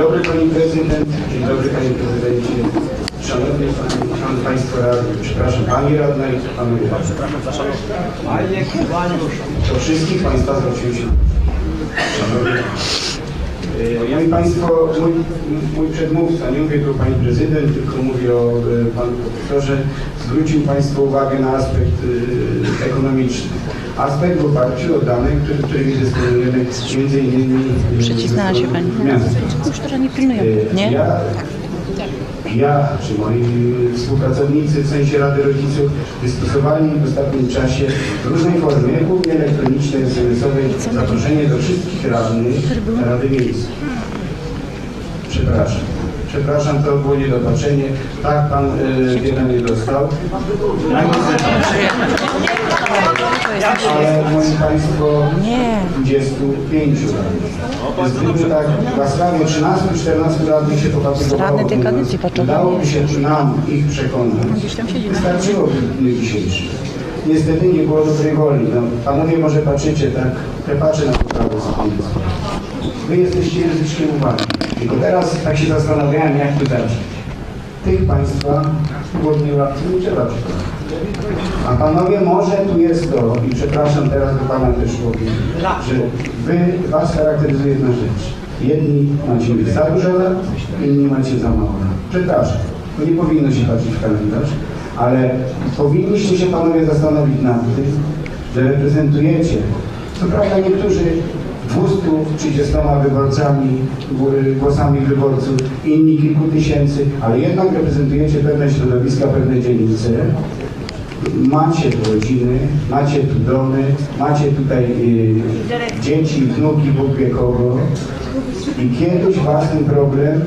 dobry Pani Prezydent, dzień dobry Panie Prezydencie, Szanowni Panie, Państwo Radni, przepraszam Pani Radna i Panowie Radni. Do wszystkich Państwa zwróciłem się. Szanowni E, Moi Państwo, mój, mój przedmówca, nie mówię tu Pani Prezydent, tylko mówię o e, Panu Profesorze, zwrócił Państwu uwagę na aspekt e, ekonomiczny. Aspekt w oparciu o dane, które, którymi dysponujemy między innymi Przycisnęła się pani. Już teraz nie pilnują, E, nie? Ja, ja czy moi współpracownicy w sensie Rady Rodziców wystosowali w ostatnim czasie w różnej formie, głównie elektronicznej, SMS-owej, zaproszenie do wszystkich radnych Rady Miejskiej. Przepraszam. Przepraszam, to było niedopatrzenie. Tak, pan y, wiele nie dostał. Ale moi Państwo, Nie. 25 radnych. Gdyby tak łaskawie 13-14 radnych się poczowy udałoby się nam ich przekonać. Wystarczyłoby w dniu dzisiejszym. Niestety nie było dobrej woli. No, panowie może patrzycie tak, krepacze na poprawę z Wy jesteście języczkiem uwagi. Tylko teraz tak się zastanawiałem, jak to dać. Tych Państwa głodnej łapki nie trzeba. A panowie, może tu jest to, i przepraszam teraz do pana też powiem, że wy, was charakteryzuje jedna rzecz. Jedni macie za dużo lat, inni macie za mało. Przepraszam, to nie powinno się patrzeć w kalendarz, ale powinniście się panowie zastanowić nad tym, że reprezentujecie, co prawda niektórzy 230 wyborcami, głosami wyborców, inni kilku tysięcy, ale jednak reprezentujecie pewne środowiska, pewne dzielnice, macie tu rodziny, macie tu domy, macie tutaj y, dzieci, wnuki, Bóg wie kogo i kiedyś ten problem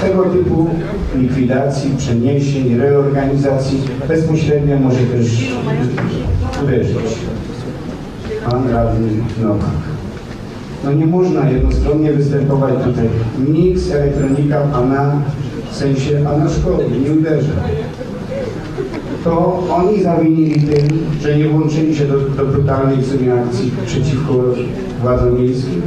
tego typu likwidacji, przeniesień, reorganizacji bezpośrednio może też uderzyć. Pan radny Nowak. No nie można jednostronnie występować tutaj. Z elektronika pana, w sensie pana szkoły, nie uderza to oni zawinili tym, że nie włączyli się do, do brutalnej w sumie akcji przeciwko władzom miejskim.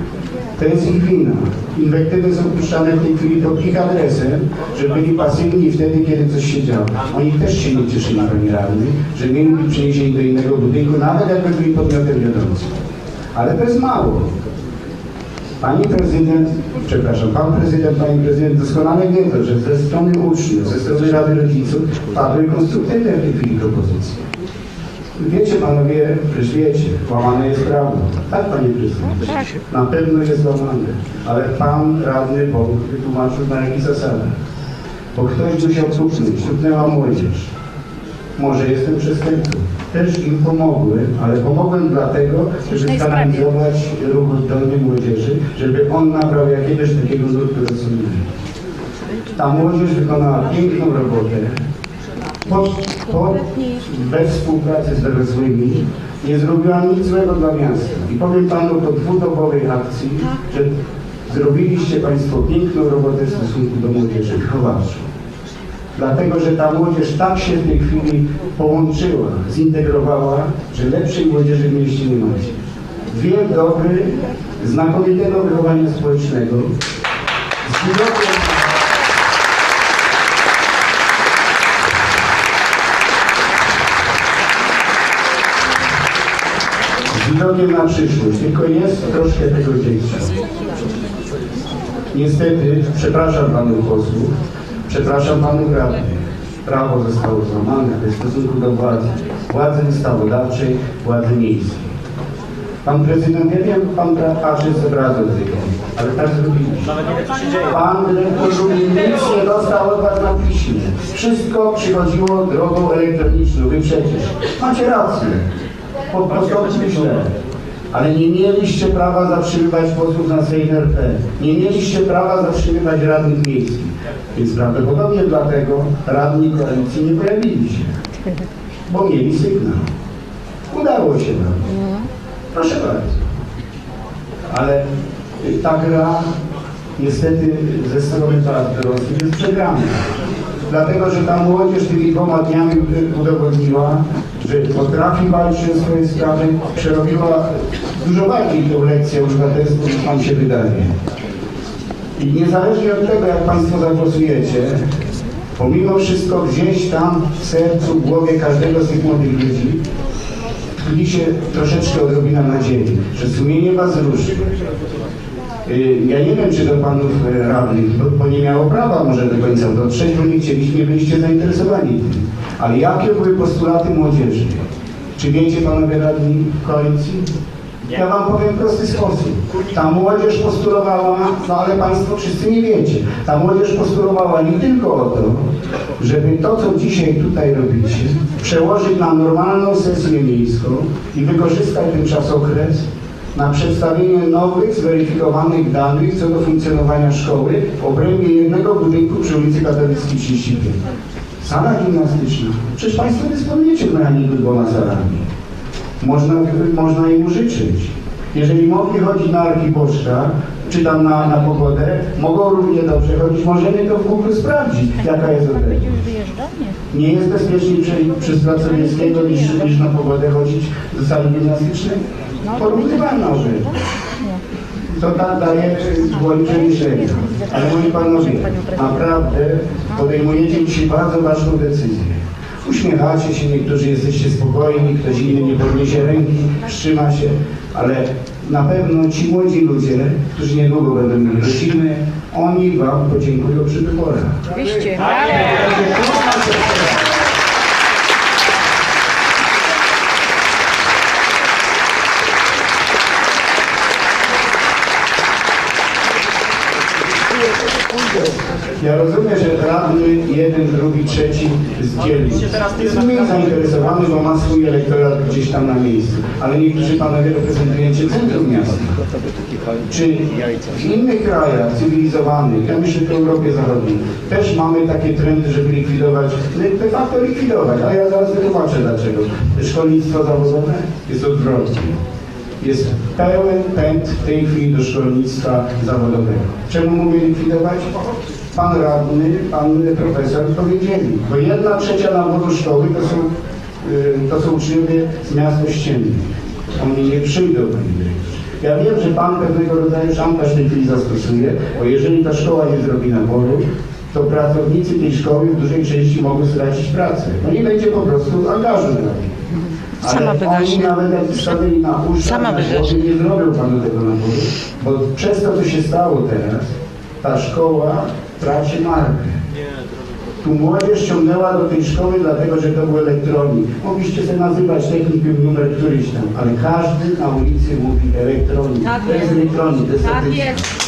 To jest ich wina. Inwektywy są puszczane w tej chwili pod ich adresem, że byli pasywni wtedy, kiedy coś się działo. Oni też się nie cieszyli, panie radny, że mieli być do innego budynku, nawet jakby byli podmiotem wiodącym. Ale to jest mało. Pani prezydent, przepraszam, pan prezydent, pani prezydent doskonale wie to, że ze strony uczniów, ze strony Rady Rodziców padły konstruktywne w tej chwili propozycje. Wiecie panowie, przecież wiecie, łamane jest prawo. Tak, panie prezydencie, na pewno jest łamane, ale pan radny Bóg wytłumaczył na jakich zasadach. Bo ktoś musiał cuknąć, cuknęła młodzież. Może jestem przestępcą. Też im pomogłem, ale pomogłem dlatego, żeby kanalizować ruch oddolny młodzieży, żeby on nabrał jakiegoś takiego nurtu rozumienia. Ta młodzież wykonała piękną robotę. Po, po, bez współpracy z dorosłymi nie zrobiła nic złego dla miasta. I powiem panu po dwudobowej akcji, że zrobiliście państwo piękną robotę w stosunku do młodzieży wychowawczej. Dlatego, że ta młodzież tak się w tej chwili połączyła, zintegrowała, że lepszej młodzieży w mieście nie macie. Dwie doby znakomitego wychowania społecznego z widokiem z na przyszłość, tylko jest troszkę tego dzieciństwa. Niestety, przepraszam panów posłów, przepraszam panów radnych, prawo zostało złamane w stosunku do władzy, władzy ustawodawczej, władzy miejskiej. Pan prezydent, ja wiem, pan patrzy z obrazu tego, ale tak zrobiliście. Pan dyrektor nie dostał od was na piśmie. Wszystko przychodziło drogą elektroniczną, wy przecież. Macie rację. Po prostu myślę. Ale nie mieliście prawa zatrzymywać posłów na Sejm RP. Nie mieliście prawa zatrzymywać radnych miejskich. Więc prawdopodobnie dlatego radni koalicji nie pojawili się. Bo mieli sygnał. Udało się nam. Proszę bardzo. Ale ta gra niestety ze strony władz dorosłych jest przegrana. Dlatego, że ta młodzież tymi dwoma dniami udowodniła, że potrafi walczyć o swoje sprawy, przerobiła dużo bardziej tą lekcję obywatelską niż wam się wydaje. I niezależnie od tego, jak Państwo zagłosujecie, pomimo wszystko gdzieś tam w sercu, w głowie każdego z tych młodych ludzi tli się troszeczkę odrobina nadziei, że sumienie Was ruszy. Y, Ja nie wiem, czy do panów e, radnych, bo, nie miało prawa może do końca dotrzeć, bo nie chcieliście, nie byliście zainteresowani tym. Ale jakie były postulaty młodzieży? Czy wiecie panowie radni koalicji? Ja wam powiem w prosty sposób. Ta młodzież postulowała, no ale państwo wszyscy nie wiecie, ta młodzież postulowała nie tylko o to, żeby to, co dzisiaj tutaj robicie, przełożyć na normalną sesję miejską i wykorzystać ten czasokres na przedstawienie nowych, zweryfikowanych danych co do funkcjonowania szkoły w obrębie jednego budynku przy ulicy Katolickiej 35. Sala gimnastyczna. Przecież Państwo dysponujecie mechaniku dwoma salami. Można, można im użyczyć. Jeżeli mogli chodzić na Archiboszka, czy tam na, na pogodę, mogą równie dobrze chodzić. Możemy to w Google sprawdzić, jaka jest odległość. wyjeżdżanie. Nie jest bezpieczniej przez Pracowieckiego niż, niż na pogodę chodzić do sali gimnastycznej? Porównywalna odległość. To da, daje gwoli przemyślenia. Ale moi panowie, naprawdę podejmujecie dzisiaj bardzo ważną decyzję. Uśmiechacie się, niektórzy jesteście spokojni, ktoś inny nie podniesie ręki, wstrzyma się, ale na pewno ci młodzi ludzie, którzy niedługo będą mieli rodziny, oni wam podziękują przy wyborach. Oczywiście. Ja rozumiem, że radny jeden, drugi, trzeci zdzieli. Jest mniej zainteresowany, bo ma swój elektorat gdzieś tam na miejscu. Ale niektórzy panowie reprezentujecie centrum miasta. Czy w innych krajach cywilizowanych, ja myślę w Europie Zachodniej, też mamy takie trendy, żeby likwidować, de facto likwidować, a ja zaraz wytłumaczę dlaczego. Szkolnictwo zawodowe jest odwrotnie. Jest pełen pęd w tej chwili do szkolnictwa zawodowego. Czemu mówię likwidować? Pan radny, pan profesor powiedzieli, bo jedna trzecia naboru szkoły to są, y, to są uczniowie z miast ościennych. Oni nie przyjdą, dyrektorze. Ja wiem, że pan pewnego rodzaju szantaż w tej chwili zastosuje, bo jeżeli ta szkoła nie zrobi naboru, to pracownicy tej szkoły w dużej części mogą stracić pracę. No nie będzie po prostu angażu dla nich. Sama Ale oni wygaśnie. nawet jak wstawili na Sama głowie, nie zrobią panu tego naboru, bo przez to, co się stało teraz, ta szkoła traci markę. Tu młodzież ciągnęła do tej szkoły, dlatego że to był elektronik. Mogliście sobie nazywać technikum numer któryś tam, ale każdy na ulicy mówi elektronik. to jest elektronik, to jest Tak jest.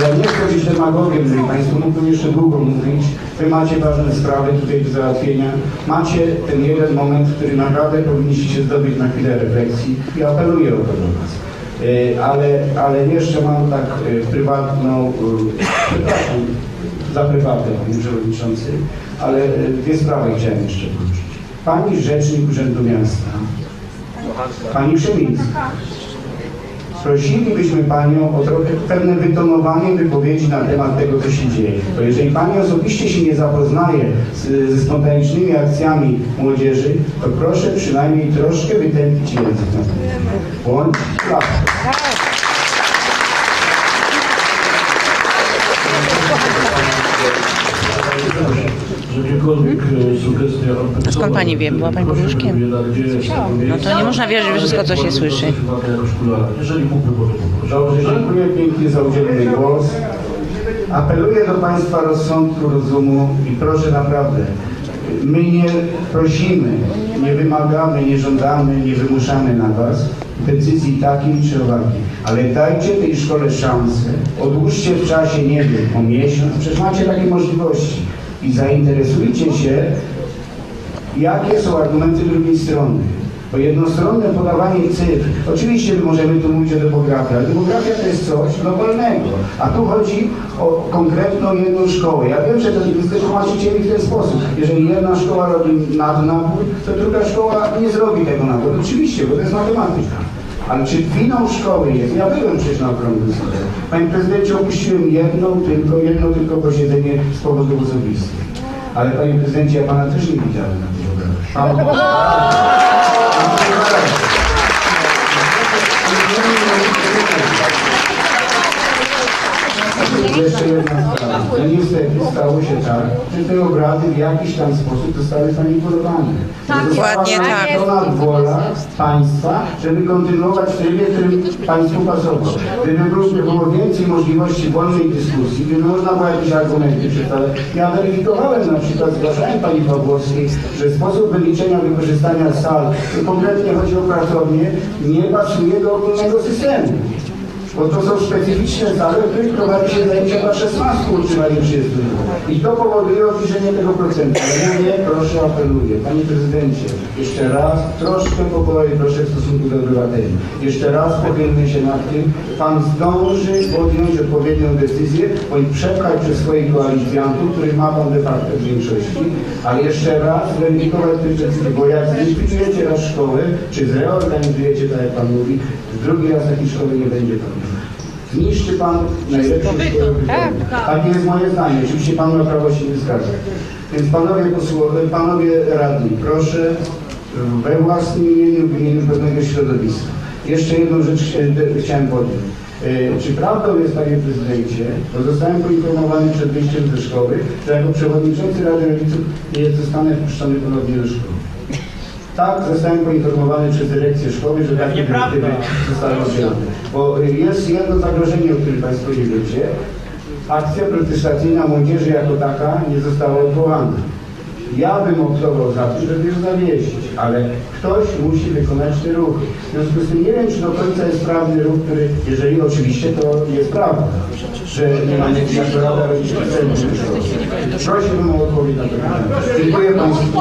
Ja nie chcę być demagogiem, że Państwo mógłbym jeszcze długo mówić. Wy macie ważne sprawy tutaj do załatwienia. Macie ten jeden moment, w którym naprawdę powinniście się zdobyć na chwilę refleksji i apeluję o to do Was. E, Ale, ale jeszcze mam tak e, prywatną, e, przepraszam za prywatę, Panie Przewodniczący, ale dwie sprawy chciałem jeszcze poruszyć. Pani Rzecznik Urzędu Miasta, Pani Przemińska, Prosilibyśmy Panią o trochę pewne wytonowanie wypowiedzi na temat tego, co się dzieje. Bo jeżeli Pani osobiście się nie zapoznaje z, ze spontanicznymi akcjami młodzieży, to proszę przynajmniej troszkę wytępić język na A skąd pani wie? Była pani podróżkiem? No to nie można wierzyć we wszystko, co się słyszy. Jeżeli mógłby, dziękuję pięknie za udzielony głos. Apeluję do Państwa rozsądku, rozumu i proszę naprawdę, my nie prosimy, nie wymagamy, nie żądamy, nie wymuszamy na Was decyzji takiej czy owakiej, ale dajcie tej szkole szansę, odłóżcie w czasie, nie wiem, o miesiąc, przecież macie takie możliwości i zainteresujcie się, jakie są argumenty drugiej strony. Bo jednostronne podawanie cyfr, oczywiście my możemy tu mówić o demografii, ale demografia to jest coś globalnego. A tu chodzi o konkretną jedną szkołę. Ja wiem, że to wy tłumaczycie mi w ten sposób. Jeżeli jedna szkoła robi nadnabór, to druga szkoła nie zrobi tego naboru. Oczywiście, bo to jest matematyka. Ale czy winą szkoły jest, ja byłem przecież na okrągłym stole. Panie prezydencie, opuściłem jedną tylko, jedno tylko posiedzenie z powodów osobistych. Ale panie prezydencie, ja pana też nie widziałem na tym programie. Jeszcze jedna sprawa. Niestety stało się tak, że te obrady w jakiś tam sposób zostały zmanipulowane. Tak, ładnie tak. Została wola państwa, żeby kontynuować w trybie, którym państwu pasował. Gdyby było więcej możliwości wolnej dyskusji, gdyby można było jakieś argumenty przedstawiać. Ja weryfikowałem na przykład, zgłaszałem pani Pawłowskiej, że sposób wyliczenia wykorzystania sal, konkretnie chodzi o pracownię, nie pasuje do ogólnego systemu. Bo to są specyficzne sale, których prowadzi się zajęcia dla 16 uczynali 30 I to powoduje obniżenie tego procentu. Ale mówię, proszę, apeluję, panie prezydencie, jeszcze raz, troszkę po kolei, proszę w stosunku do obywateli. Jeszcze raz pochylmy się nad tym, pan zdąży podjąć odpowiednią decyzję, bądź przepchać przez swoich koalicjantów, których ma pan de facto w większości, ale jeszcze raz weryfikować te decyzje, bo jak zlikwidujecie raz szkołę, czy zreorganizujecie, tak jak pan mówi, drugi raz takiej szkoły nie będzie pan. Zniszczy pan najlepszą szkołę Tak, tak. Takie jest moje zdanie. Oczywiście pan ma prawo się nie zgadzać. Więc panowie posłowie, panowie radni, proszę we własnym imieniu, w imieniu pewnego środowiska. Jeszcze jedną rzecz chcia- chciałem podjąć. E, Czy prawdą jest, panie prezydencie, bo zostałem poinformowany przed wyjściem ze szkoły, że jako przewodniczący Rady Rodziców nie zostanę wpuszczony ponownie do szkoły. Tak, zostałem poinformowany przez dyrekcję szkoły, że takie dyrektywy zostały oddzielone. Bo y, jest jedno zagrożenie, o którym Państwo nie wiecie. Akcja protestacyjna młodzieży jako taka nie została odwołana. Ja bym optował za tym, żeby ją zawieźć, ale ktoś musi wykonać te ruchy. W związku z tym nie wiem, czy do końca jest sprawny ruch, który, jeżeli oczywiście to jest prawda, że nie ma jako Rada Rodziców celu. Prosiłbym o odpowiedź na to pytanie. Dziękuję Państwu.